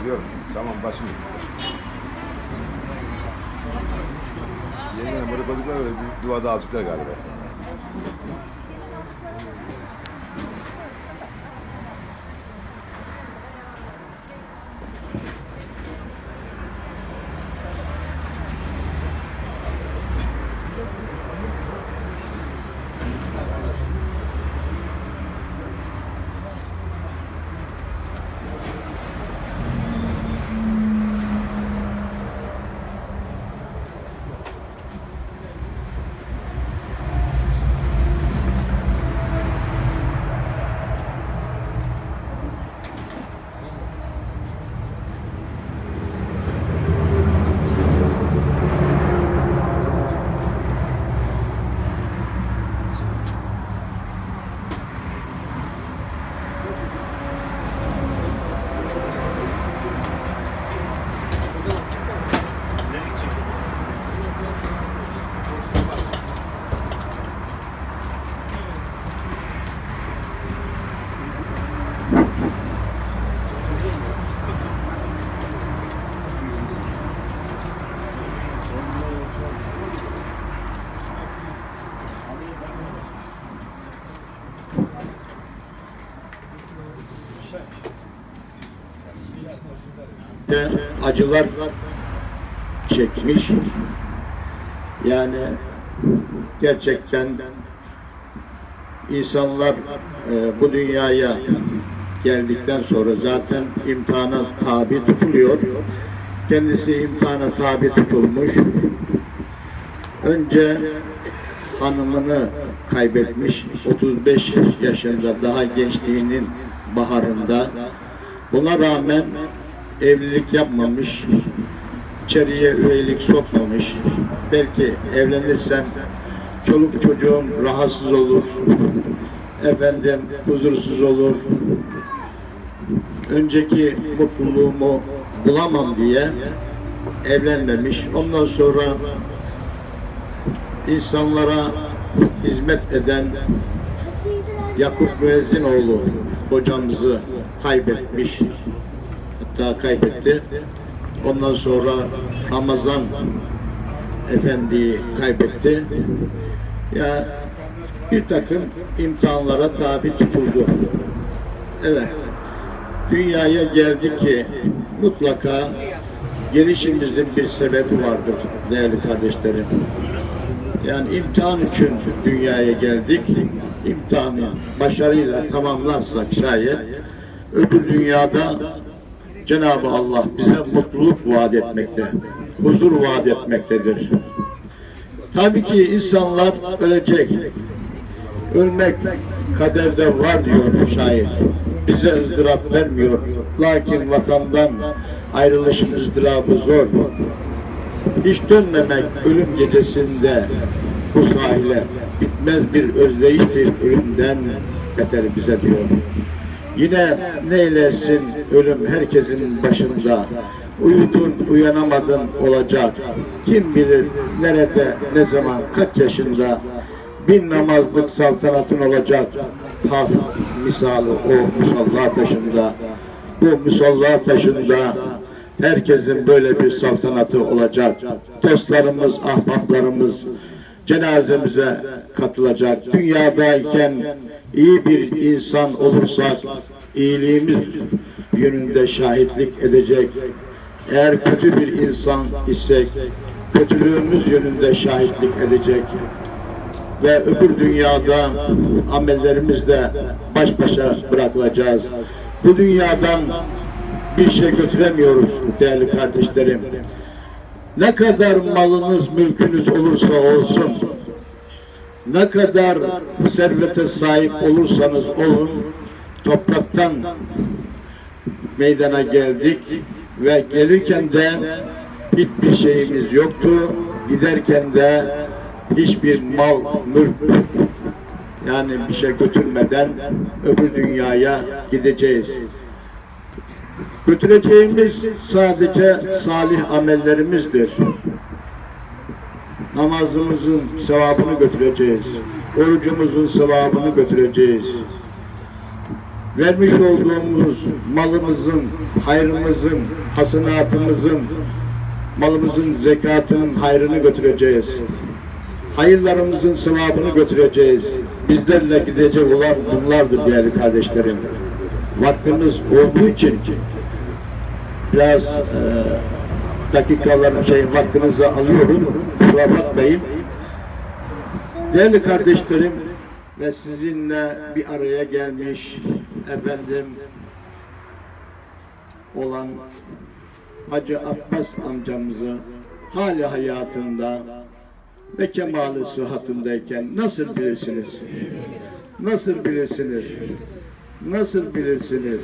Biliyorum. Tamam başım. Yeniden böyle koyduklar öyle bir duvada alçıklar galiba. Acılar çekmiş. Yani gerçekten insanlar e, bu dünyaya geldikten sonra zaten imtihana tabi tutuluyor. Kendisi imtihana tabi tutulmuş. Önce hanımını kaybetmiş 35 yaşında daha gençliğinin baharında. Buna rağmen evlilik yapmamış içeriye üyelik sokmamış. Belki evlenirsem çoluk çocuğum rahatsız olur efendim huzursuz olur. Önceki mutluluğumu bulamam diye evlenmemiş. Ondan sonra insanlara hizmet eden Yakup Müezzinoğlu hocamızı kaybetmiş. Hatta kaybetti. Ondan sonra Ramazan Efendi'yi kaybetti. Ya bir takım imtihanlara tabi tutuldu. Evet. Dünyaya geldi ki mutlaka gelişimizin bir sebebi vardır değerli kardeşlerim. Yani imtihan için dünyaya geldik. İmtihanı başarıyla tamamlarsak şayet öbür dünyada Cenab-ı Allah bize mutluluk vaat etmekte, huzur vaat etmektedir. Tabii ki insanlar ölecek. Ölmek kaderde var diyor şair. Bize ızdırap vermiyor. Lakin vatandan ayrılışın ızdırabı zor. Hiç dönmemek ölüm gecesinde bu sahile bitmez bir özleyiştir ölümden beter bize diyor. Yine neylersin ölüm herkesin başında. Uyudun uyanamadın olacak. Kim bilir nerede ne zaman kaç yaşında bin namazlık saltanatın olacak. Taf misali o musalla taşında. Bu musalla taşında herkesin böyle bir saltanatı olacak. Dostlarımız, ahbaplarımız cenazemize katılacak. Dünyadayken iyi bir insan olursak iyiliğimiz yönünde şahitlik edecek. Eğer kötü bir insan isek kötülüğümüz yönünde şahitlik edecek. Ve öbür dünyada amellerimizle baş başa bırakılacağız. Bu dünyadan bir şey götüremiyoruz değerli kardeşlerim. Ne kadar malınız, mülkünüz olursa olsun, ne kadar servete sahip olursanız olun, topraktan meydana geldik ve gelirken de hiçbir şeyimiz yoktu, giderken de hiçbir mal, mülk yani bir şey götürmeden öbür dünyaya gideceğiz. Götüreceğimiz sadece salih amellerimizdir. Namazımızın sevabını götüreceğiz. Orucumuzun sevabını götüreceğiz. vermiş olduğumuz malımızın, hayrımızın, hasenatımızın, malımızın zekatının hayrını götüreceğiz. Hayırlarımızın sevabını götüreceğiz. Bizlerle gidecek olan bunlardır değerli kardeşlerim. Vaktimiz olduğu için biraz e, dakikalarını şey vaktinizi alıyorum. Kusura bakmayın. Değerli kardeşlerim ve sizinle bir araya gelmiş efendim olan Hacı Abbas amcamızı hali hayatında ve kemalı sıhhatindeyken nasıl bilirsiniz? Nasıl bilirsiniz? Nasıl bilirsiniz?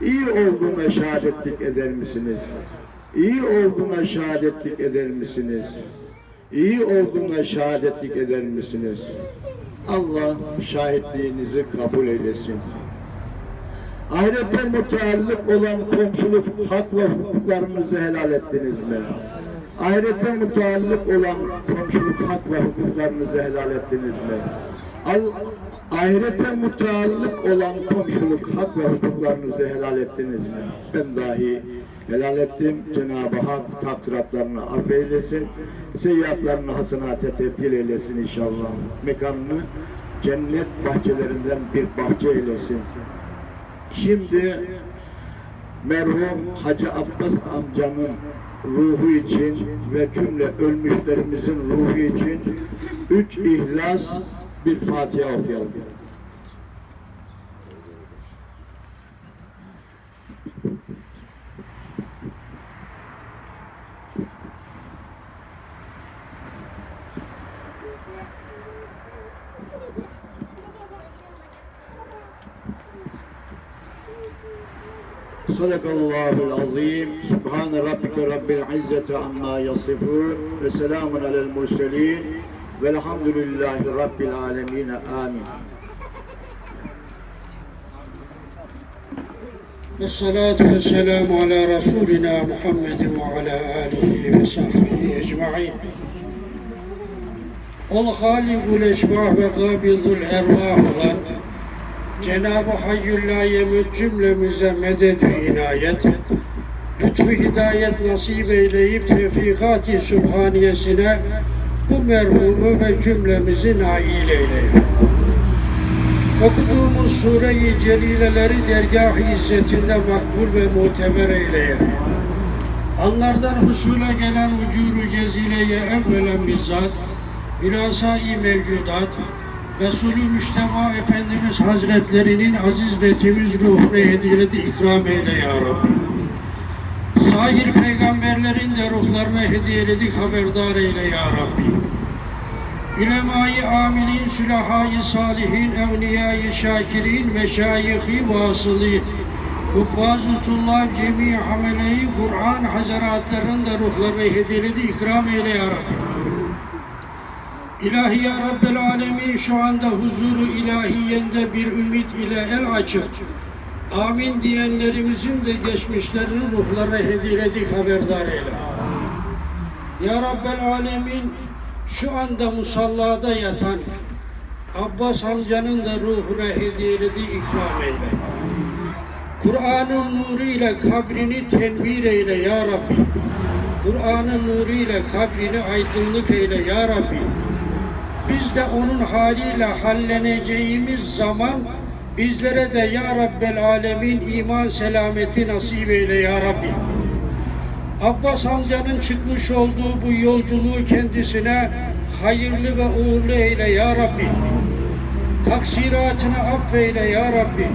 İyi olduğuna şehadetlik eder misiniz? İyi olduğuna şehadetlik eder misiniz? İyi olduğuna şehadetlik eder misiniz? Allah şahitliğinizi kabul eylesin. Ahirete muteallık olan komşuluk hak ve hukuklarınızı helal ettiniz mi? Ahirete muteallık olan komşuluk hak ve hukuklarınızı helal ettiniz mi? Al, ahirete muteallık olan komşuluk hak ve hukuklarınızı helal ettiniz mi? Ben dahi helal ettim. Cenab-ı Hak takdiratlarını affeylesin. Seyyiatlarını hasenate tebdil eylesin inşallah. Mekanını cennet bahçelerinden bir bahçe eylesin. Şimdi merhum Hacı Abbas amcanın ruhu için ve cümle ölmüşlerimizin ruhu için üç ihlas bir Fatiha okuyalım. Sadakallahul azim. Subhane rabbike rabbil izzeti amma yasifun. Ve selamun alel murselin. Velhamdülillahi Rabbil alemine. Amin. Esselatu ve selamu ala Resulina Muhammedin ve ala alihi ve sahbihi ecma'in. Ol halikul eşbah ve kabidul ervah olan Cenab-ı Hayyullah yemül cümlemize medet ve inayet lütfü hidayet nasip eyleyip tevfikat-i subhaniyesine bu merhumu ve cümlemizi nail eyle. Okuduğumuz sure-i celileleri dergah-ı izzetinde makbul ve muteber eyleye. Anlardan husule gelen ucuru cezileye evvelen bizzat, hülasai mevcudat, Resulü Müşteba Efendimiz Hazretlerinin aziz ve temiz ruhuna hediyeledi ikram eyle ya Rabbi. Zahir peygamberlerin de ruhlarına hediyeledik haberdar eyle ya Rabbi. Ülemâ-i amilin, sülahâ-i salihin, evliyâ-i şakirin, meşâyih-i vasılîn, Huffazutullah cemi ameleyi Kur'an hazaratlarının da ruhlarına hediyeledi ikram eyle ya Rabbi. İlahi ya Rabbel Alemin şu anda huzuru ilahiyende bir ümit ile el açıp amin diyenlerimizin de geçmişlerinin ruhlarına hediyeledik haberdar eyle. Ya Rabbel Alemin şu anda musallada yatan Abbas amcanın da ruhuna hediyeledi ikram eyle. Kur'an'ın nuruyla kabrini tenvir eyle ya Rabbi. Kur'an'ın nuruyla kabrini aydınlık eyle ya Rabbi. Biz de onun haliyle halleneceğimiz zaman bizlere de Ya Rabbel Alemin iman selameti nasip eyle Ya Rabbi. Abbas amcanın çıkmış olduğu bu yolculuğu kendisine hayırlı ve uğurlu eyle Ya Rabbi. Taksiratını affeyle Ya Rabbi.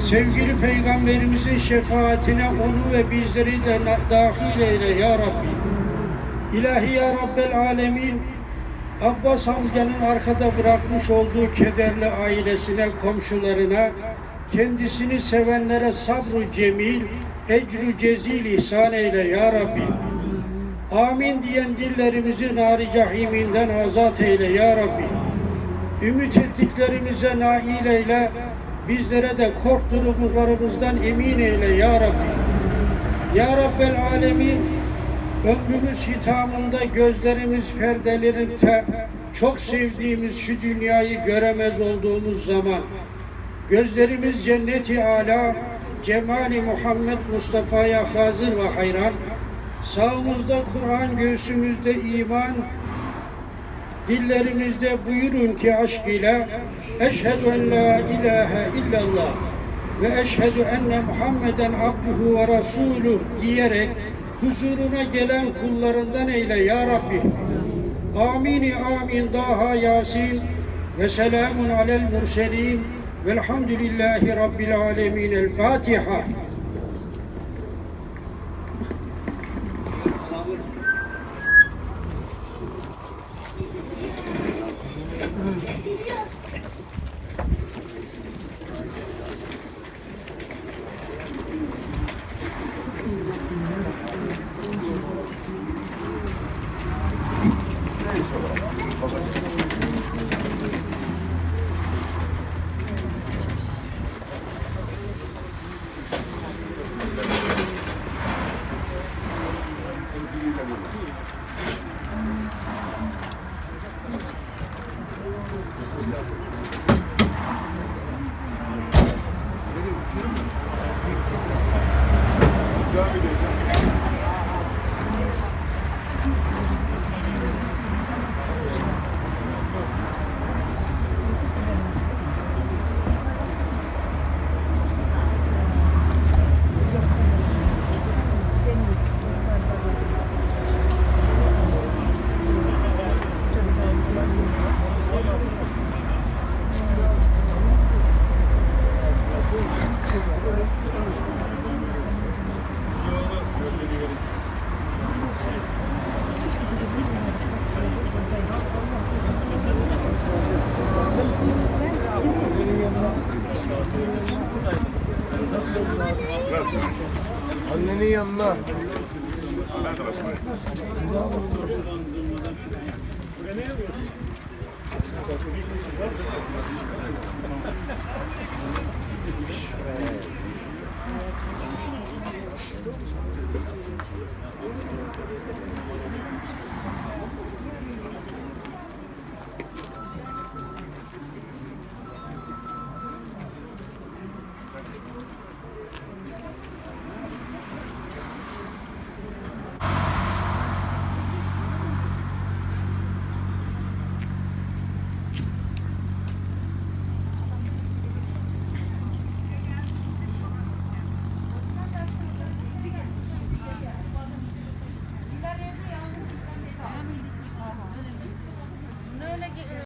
Sevgili Peygamberimizin şefaatine onu ve bizleri de dahil eyle Ya Rabbi. İlahi Ya Rabbel Alemin Abbas amcanın arkada bırakmış olduğu kederli ailesine, komşularına, kendisini sevenlere sabru cemil, ecru cezil ihsan eyle ya Rabbi. Amin diyen dillerimizi nari cahiminden azat eyle ya Rabbi. Ümit ettiklerimize nail eyle, bizlere de korktuğumuzlarımızdan emin eyle ya Rabbi. Ya Rabbel Alemin, ömrümüz hitamında gözlerimiz perdelerinde çok sevdiğimiz şu dünyayı göremez olduğumuz zaman. Gözlerimiz cenneti ala, cemali Muhammed Mustafa'ya hazır ve hayran. Sağımızda Kur'an, göğsümüzde iman, dillerimizde buyurun ki aşk ile Eşhedü en la ilahe illallah ve eşhedü enne Muhammeden abduhu ve resuluh diyerek huzuruna gelen kullarından eyle ya Rabbi. Amin amin daha Yasin ve selamun alel murselin velhamdülillahi rabbil alemin. El Fatiha. Annenin yanına.